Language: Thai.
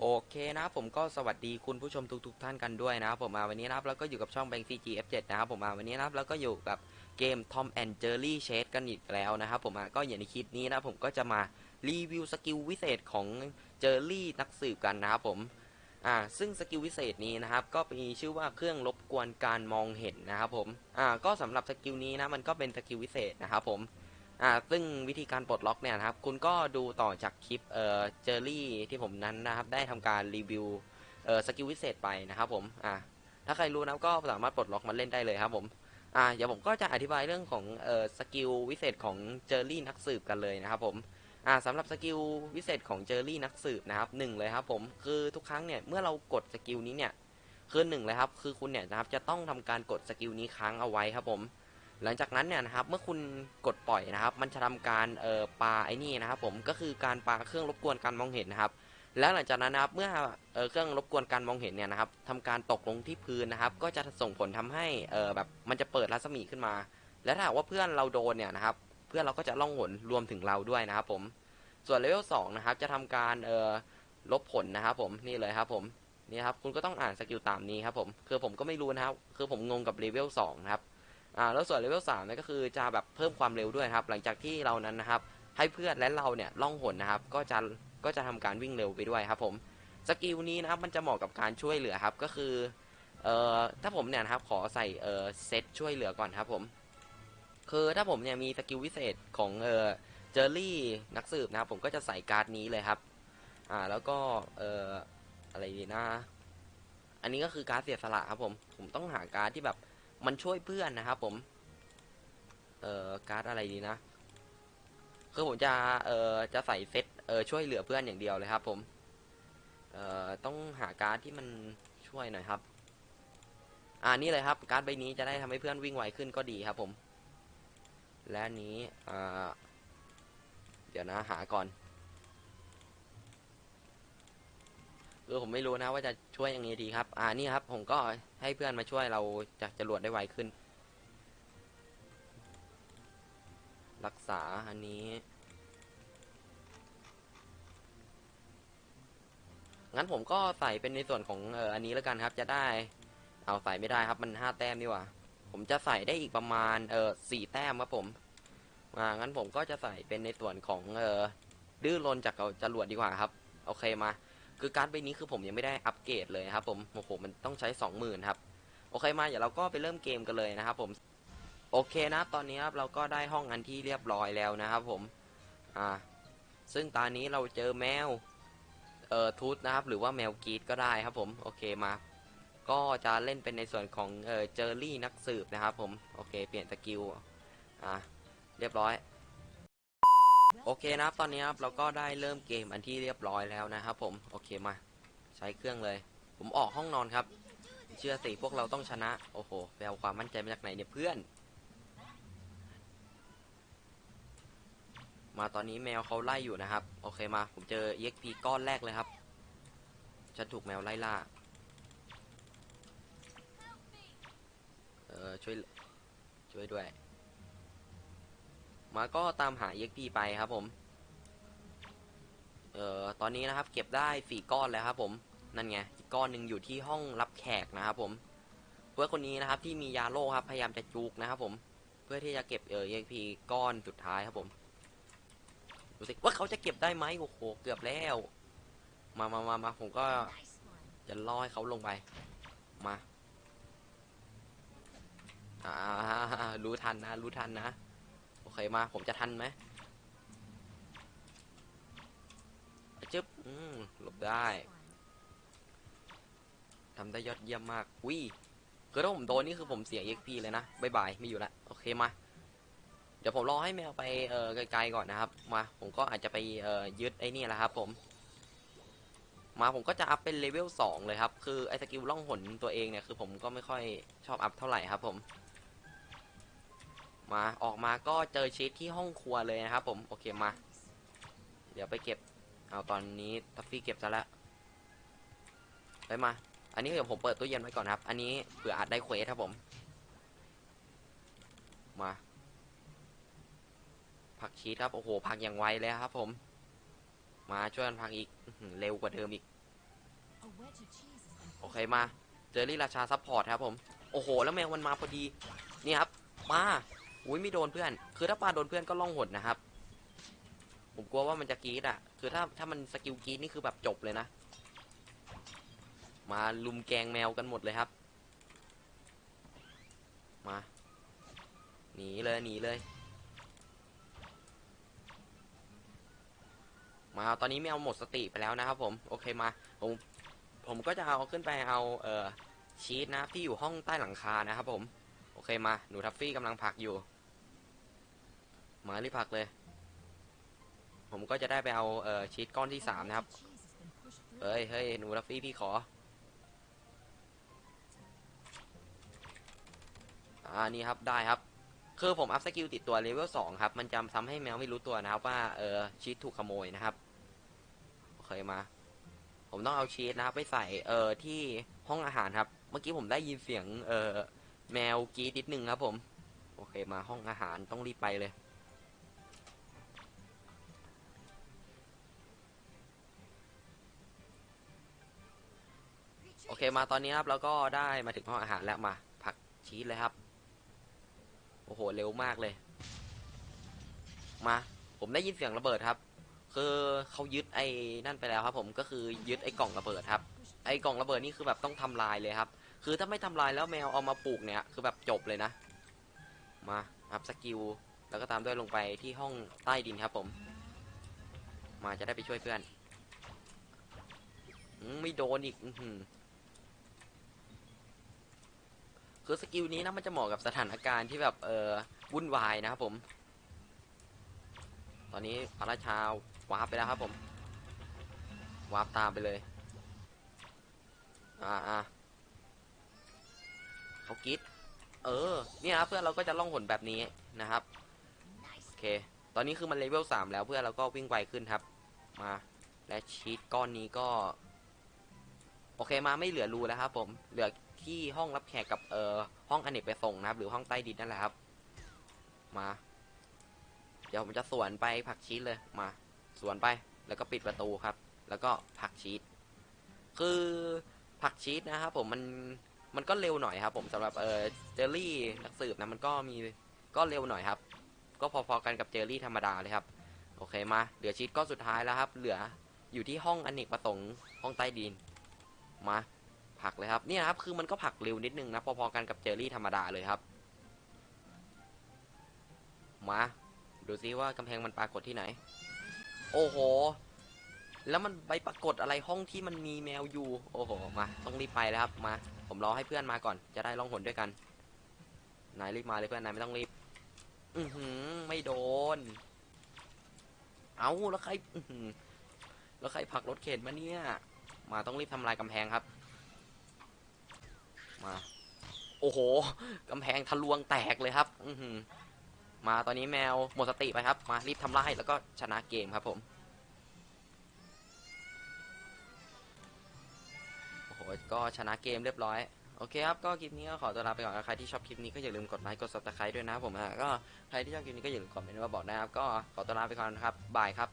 โอเคนะครับผมก็สวัสดีคุณผู้ชมทุกๆทท่านกันด้วยนะครับผมมาวันนี้นะครับแล้วก็อยู่กับช่อง Bank CG F7 นะครับผมมาวันนี้นะครับแล้วก็อยู่กับเกม Tom and Jerry Chase กันอีกแล้วนะครับผมมาก็อย่างในคลิปนี้นะผมก็จะมารีวิวสกิลวิเศษของเจอรี่นักสืบกันนะครับผมอ่าซึ่งสกิลวิเศษนี้นะครับก็มีชื่อว่าเครื่องรบกวนการมองเห็นนะครับผมอ่าก็สำหรับสกิลนี้นะมันก็เป็นสกิลวิเศษนะครับผม อ่าซึ่งวิธีการปลดล็อกเนี่ยนะครับ คุณก็ดูต่อจากคลิปเอ่อเจอรี่ที่ผมนั้นนะครับ ได้ทำการรีวิวเอ่อสกิลวิเศษไปนะครับผมอ่าถ้าใครรู้นะก็สามารถปลดล็อกมันเล่นได้เลยครับผมอ่าเดี๋ยวผมก็จะอธิบายเรื่องของเอ่อสกิลวิเศษของเจอรี่นักสืบกันเลยนะครับผมอ่าสำหรับสกิลวิเศษของเจอรี่นักสืบนะครับหนึ่งเลยครับผมคือทุกครั้งเนี่ยเมื่อเรากดสกิลนี้เนี่ยคือหนึ่งเลยครับคือคุณเนี่ยนะครับจะต้องทำการกดสกิลนี้ค้างเอาไว้ครับผม หลังจากนั้นเนี่ยนะครับเมื่อคุณกดปล่อยนะครับ มันจะทำการเอ่อปาไอ้นี่นะครับ ผมก็คือการปาเครื่องรบกวนการมองเห็นนะครับ แล้วหลังจากนั้นนะครับเมื่อเอ่อเครื่องรบกวนการมองเห็นเนี่ยนะครับทำการตกลงที่พื้นนะครับ ก็จะส่งผลทำให้เอ่อแบบมันจะเปิดรัศมีขึ้นมา และถ้าว่าเพื่อนเราโดนเนี่ยนะครับ เพื่อนเราก็จะล่องหนรวมถึงเราด้วยนะครับ ผม ส่วนเลเวล2นะครับจะทำการเอ่อลบผลนะครับ ผมนี่เลยครับผมนี่ครับคุณก็ต้องอ่านสกิลตามนี้ครับผมคือผมก็ไม่รู้นะครับคือผมงงกับเลเวล2นะครับ อ่าแล้วส่วนเลเวลสามเนี่ยก็คือจะแบบเพิ่มความเร็วด้วยครับ หลังจากที่เรานั้นนะครับ ให้เพื่อนและเราเนี่ยล่องหนนะครับ ก็จะก็จะทำการวิ่งเร็วไปด้วยครับผมสกิลนี้นะครับมันจะเหมาะกับการช่วยเหลือครับก็คือเอ่อถ้าผมเนี่ยนะครับขอใส่เอ่อเซตช่วยเหลือก่อนครับผมคือถ้าผมเนี่ยมีสกิลวิเศษของเอ่อเจอรี่นักสืบนะครับผมก็จะใส่การ์ดนี้เลยครับอ่าแล้วก็เอ่ออะไรดีนะ อันนี้ก็คือการ์ดเสียสละครับผมผมต้องหาการ์ดที่แบบ มันช่วยเพื่อนนะครับผม เอ่อการ์ดอะไรดีนะ คือผมจะ เอ่อ จะใส่เซต เอ่อ ช่วยเหลือเพื่อนอย่างเดียวเลยครับผม เอ่อ ต้องหาการ์ดที่มันช่วยหน่อยครับ อ่านี่เลยครับ การ์ดใบนี้จะได้ทำให้เพื่อนวิ่งไวขึ้นก็ดีครับผม และนนี้ อ่า เดี๋ยวนะ หาก่อน คือผมไม่รู้นะว่าจะช่วยยังไงดีครับ อ่านี่ครับ ผมก็ให้เพื่อนมาช่วยเราจากจรวดได้ไวขึ้น รักษาอันนี้ งั้นผมก็ใส่เป็นในส่วนของเอออันนี้แล้วกันครับ จะได้ เอาใส่ไม่ได้ครับ มันห้าแต้มนี่ว่าผมจะใส่ได้อีกประมาณเออสี่แต้มครับผมอ่างั้นผมก็จะใส่เป็นในส่วนของเออดื้อรนจากเอาจรวดดีกว่าครับ โอเคมา คือการ์ดใบนี้คือผมยังไม่ได้อัปเกรดเลยครับผมโอ้โหมันต้องใช้สองหมื่นครับโอเคมาเดี๋ยวเราก็ไปเริ่มเกมกันเลยนะครับผมโอเคนะตอนนี้ครับเราก็ได้ห้องอันที่เรียบร้อยแล้วนะครับผมอ่าซึ่งตอนนี้เราเจอแมวเอ่อทูตนะครับหรือว่าแมวกรีดก็ได้ครับผมโอเคมา ก็จะเล่นเป็นในส่วนของเอ่อเจอรี่นักสืบนะครับผมโอเค เปลี่ยนสกิลอ่าเรียบร้อย โอเคนะครับตอนนี้ครับเราก็ได้เริ่มเกมอันที่เรียบร้อยแล้วนะครับผมโอเคมา ใช้เครื่องเลย ผมออกห้องนอนครับ เชื่อสิพวกเราต้องชนะโอ้โหไปเอาความมั่นใจมาจากไหนเนี่ยเพื่อน มาตอนนี้แมวเขาไล่อยู่นะครับ โอเคมา ผมเจอ EXP ก้อนแรกเลยครับฉันถูกแมวไล่ล่าเออช่วยช่วยด้วย มาก็ตามหา EXP ไปครับผม เอ่อ ตอนนี้นะครับ เก็บได้สี่ก้อนแล้วครับผม นั่นไง อีกก้อนหนึ่งอยู่ที่ห้องรับแขกนะครับผม เพื่อคนนี้นะครับที่มียาโล่ครับ พยายามจะจุกนะครับผม เพื่อที่จะเก็บเอ่อ EXP ก้อนสุดท้ายครับผมดูสิว่าเขาจะเก็บได้ไหมโอ้โห เกือบแล้ว มามามามาผมก็จะล่อให้เขาลงไป มา อ่า รู้ทันนะ รู้ทันนะ โอเคมา ผมจะทันไหมจึ๊บอืมหลบได้ทำได้ยอดเยี่ยมมากอุ้ยคือถ้าผมโดนนี่คือผมเสีย EXP เลยนะบายบายไม่อยู่ละโอเคมา เดี๋ยวผมรอให้แมวไปเออไกลๆก่อนนะครับ มาผมก็อาจจะไปเออยึดไอ้นี่แหละครับ ผม มาผมก็จะอัพเป็นเลเวลสองเลยครับ คือไอ้สกิลล่องหนตัวเองเนี่ยคือผมก็ไม่ค่อยชอบอัพเท่าไหร่ครับ ผม มาออกมาก็เจอชีตที่ห้องครัวเลยนะครับ ผมโอเคมา เดี๋ยวไปเก็บเอาตอนนี้ทัฟฟี่เก็บซะแล้วไปมา อันนี้เดี๋ยวผมเปิดตู้เย็นไว้ก่อนครับ อันนี้เผื่ออาจได้เควสครับผม มาผักชีสครับโอ้โหผักอย่างไวเลยครับ ผม มาช่วยกันผักอีกเร็วกว่าเดิมอีกโอเคมาเจอรี่ราชาซัพพอร์ตครับผมโอ้โห แล้วแมวมันมาพอดีนี่ครับ มา อุ้ยไม่โดนเพื่อน คือถ้าปลาโดนเพื่อนก็ล่องหนนะครับ ผมกลัวว่ามันจะกรีดอะ คือถ้าถ้ามันสกิลกรีดนี่คือแบบจบเลยนะ มาลุมแกงแมวกันหมดเลยครับ มา หนีเลยหนีเลย มาตอนนี้แมวหมดสติไปแล้วนะครับ ผม โอเคมา ผม ผมก็จะเอาขึ้นไปเอา เอ่อชีสนะที่อยู่ห้องใต้หลังคานะครับผม โอเคมา หนูทัฟฟี่กำลังผลักอยู่ มารีผักเลย ผมก็จะได้ไปเอาเอ่อชีสก้อนที่สามนะครับเอ้ยเฮ้ยหนูทัฟฟี่พี่ขอ อ่า นี่ครับ ได้ครับ คือผมอัพสกิลติดตัวเลเวลสองครับ มันจะทำให้แมวไม่รู้ตัวนะครับ ว่าเออชีสถูกขโมยนะครับ โอเคมา ผมต้องเอาชีสนะครับ ไปใส่เออที่ห้องอาหารครับ เมื่อกี้ผมได้ยินเสียงเออแมวกรีดนิดนึงครับผม โอเคมาห้องอาหารต้องรีบไปเลย โอเคมาตอนนี้ครับแล้วก็ได้มาถึงห้องอาหารแล้วมา ผักชีสเลยครับ โอ้โหเร็วมากเลย มา ผมได้ยินเสียงระเบิดครับ คือเขายึดไอ้นั่นไปแล้วครับ ผมก็คือยึดไอ้กล่องระเบิดครับ ไอ้กล่องระเบิดนี่คือแบบต้องทำลายเลยครับ คือถ้าไม่ทำลายแล้วแมวเอามาปลูกเนี่ย คือแบบจบเลยนะ มาอัพสกิลแล้วก็ตามด้วยลงไปที่ห้องใต้ดินครับ ผม มาจะได้ไปช่วยเพื่อนไม่โดนอีก อือหือ คือสกิลนี้นะมันจะเหมาะกับสถานการณ์ที่แบบเออวุ่นวายนะครับผม ตอนนี้พระราชาวาร์ปไปแล้วครับผมวาร์ปตามไปเลย อ่าอ่าเขากรีดเออ เนี่ยครับเพื่อนเราก็จะล่องหนแบบนี้นะครับ โอเค ตอนนี้คือมันเลเวลสามแล้วเพื่อนเราก็วิ่งไวขึ้นครับ มา และชีตก้อนนี้ก็ โอเคมาไม่เหลือรูแล้วครับผม เหลือ ที่ห้องรับแขกกับเอ่อห้องอเนกประสงค์นะครับ หรือห้องใต้ดินนั่นแหละครับ มา เดี๋ยวผมจะสวนไปผักชีสเลยมา สวนไปแล้วก็ปิดประตูครับ แล้วก็ผักชีสคือผักชีสนะครับผมมันมันก็เร็วหน่อยครับ ผมสำหรับเออเจอรี่นักสืบนะมันก็มีก็เร็วหน่อยครับ ก็พอๆกันกับเจอรี่ธรรมดาเลยครับ โอเคมาเหลือชีสก้อนสุดท้ายแล้วครับ เหลืออยู่ที่ห้องอเนกประสงค์ห้องใต้ดินมา ผักเลยครับเนี่ยครับคือมันก็ผักเร็วนิดนึงนะพอๆกันกับเจอรี่ธรรมดาเลยครับ มาดูซิว่ากำแพงมันปรากฏที่ไหน โอ้โห แล้วมันไปปรากฏอะไรห้องที่มันมีแมวอยู่ โอ้โห มา ต้องรีบไปแล้วครับ มา ผมรอให้เพื่อนมาก่อน จะได้ล่องหนด้วยกัน นายรีบมาเลยเพื่อน นายไม่ต้องรีบ อือหือ ไม่โดน เอาแล้วใคร อือหือ แล้วใครผักรถเข็นมาเนี่ย มาต้องรีบทำลายกำแพงครับ มา โอ้โหกำแพงทะลวงแตกเลยครับ อืมาตอนนี้แมวหมดสติไปครับ มารีบทำลายแล้วก็ชนะเกมครับผม โอ้โห ก็ชนะเกมเรียบร้อย โอเคครับ ก็คลิปนี้ก็ขอตัวลาไปก่อนใครที่ชอบคลิปนี้ก็อย่าลืมกดไลค์ กด subscribe ด้วยนะครับผมอะก็ใครที่ชอบคลิปนี้ก็อย่าลืมคอมเมนต์มาบอกนะครับ ก็ขอตัวลาไปก่อนครับ บายครับ